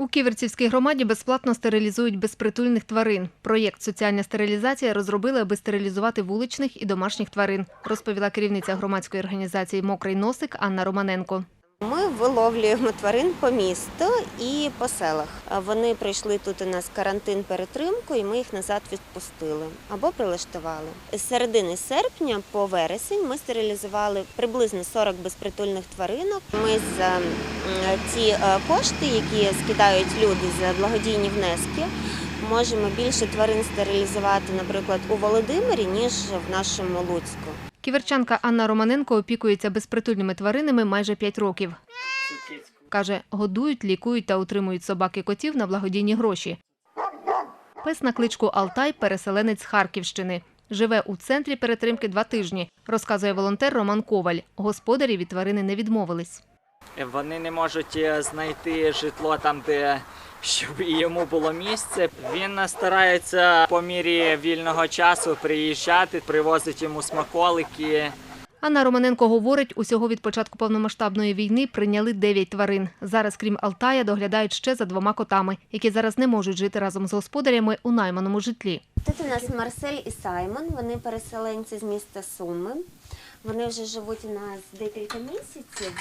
У Ківерцівській громаді безплатно стерилізують безпритульних тварин. Проєкт Соціальна стерилізація розробили, аби стерилізувати вуличних і домашніх тварин, розповіла керівниця громадської організації Мокрий носик Анна Романенко. Ми виловлюємо тварин по місту і по селах. Вони пройшли тут у нас карантин перетримку, і ми їх назад відпустили або прилаштували. З середини серпня по вересень ми стерилізували приблизно 40 безпритульних тваринок. Ми за ті е, кошти, які скидають люди за благодійні внески, можемо більше тварин стерилізувати, наприклад, у Володимирі, ніж в нашому Луцьку. Ківерчанка Анна Романенко опікується безпритульними тваринами майже 5 років. Каже, годують, лікують та утримують собак і котів на благодійні гроші. Пес на кличку Алтай – переселенець з Харківщини. Живе у центрі перетримки два тижні, розказує волонтер Роман Коваль. Господарі від тварини не відмовились. Вони не можуть е, знайти житло там, де щоб і йому було місце. Він старається по мірі вільного часу приїжджати, привозить йому смаколики. Анна Романенко говорить, усього від початку повномасштабної війни прийняли 9 тварин. Зараз, крім Алтая, доглядають ще за двома котами, які зараз не можуть жити разом з господарями у найманому житлі. Тут у нас Марсель і Саймон. Вони переселенці з міста Суми. Вони вже живуть у нас декілька місяців.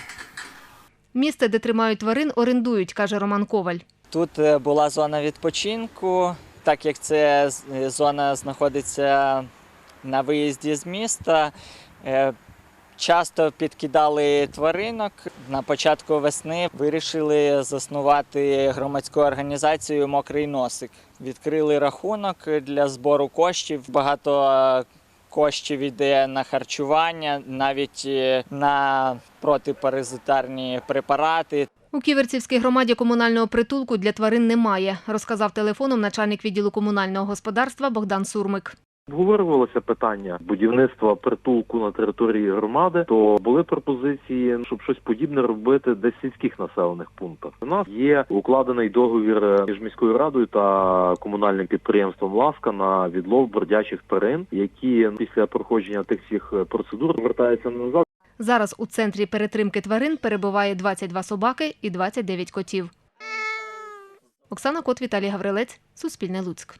Місце, де тримають тварин, орендують, каже Роман Коваль. Тут е, була зона відпочинку, так як це е, зона знаходиться на виїзді з міста. е, Часто підкидали тваринок. На початку весни вирішили заснувати громадську організацію Мокрий носик. Відкрили рахунок для збору коштів. Багато коштів іде на харчування, навіть е, на протипаразитарні препарати. У Ківерцівській громаді комунального притулку для тварин немає, розказав телефоном начальник відділу комунального господарства Богдан Сурмик. Обговорювалося питання будівництва притулку на території громади, то були пропозиції, щоб щось подібне робити десь в сільських населених пунктах. У нас є укладений договір е, між міською радою та комунальним підприємством Ласка на відлов бродячих тварин, які після проходження тих всіх е, процедур вертаються назад. Зараз у центрі перетримки тварин перебуває 22 собаки і 29 котів. Оксана Кот, Віталій Гаврилець, Суспільне Луцьк.